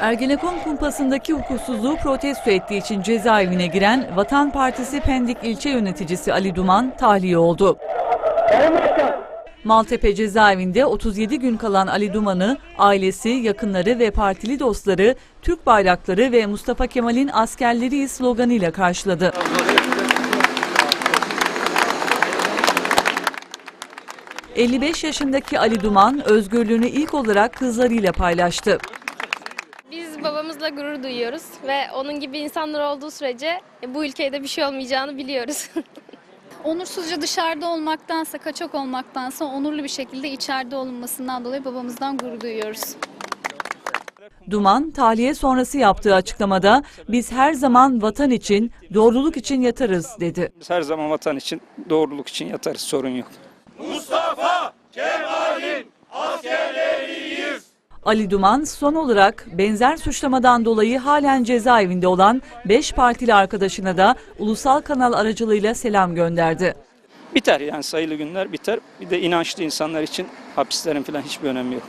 Ergenekon kumpasındaki hukuksuzluğu protesto ettiği için cezaevine giren Vatan Partisi Pendik ilçe yöneticisi Ali Duman tahliye oldu. Maltepe cezaevinde 37 gün kalan Ali Duman'ı ailesi, yakınları ve partili dostları Türk bayrakları ve Mustafa Kemal'in askerleri sloganıyla karşıladı. ...55 yaşındaki Ali Duman özgürlüğünü ilk olarak kızlarıyla paylaştı. Babamızla gurur duyuyoruz ve onun gibi insanlar olduğu sürece e, bu ülkede bir şey olmayacağını biliyoruz. Onursuzca dışarıda olmaktansa, kaçak olmaktansa onurlu bir şekilde içeride olunmasından dolayı babamızdan gurur duyuyoruz. Duman, tahliye sonrası yaptığı açıklamada biz her zaman vatan için, doğruluk için yatarız dedi. Biz her zaman vatan için, doğruluk için yatarız, sorun yok. Ali Duman son olarak benzer suçlamadan dolayı halen cezaevinde olan 5 partili arkadaşına da ulusal kanal aracılığıyla selam gönderdi. Biter yani sayılı günler biter. Bir de inançlı insanlar için hapislerin falan hiçbir önemi yok.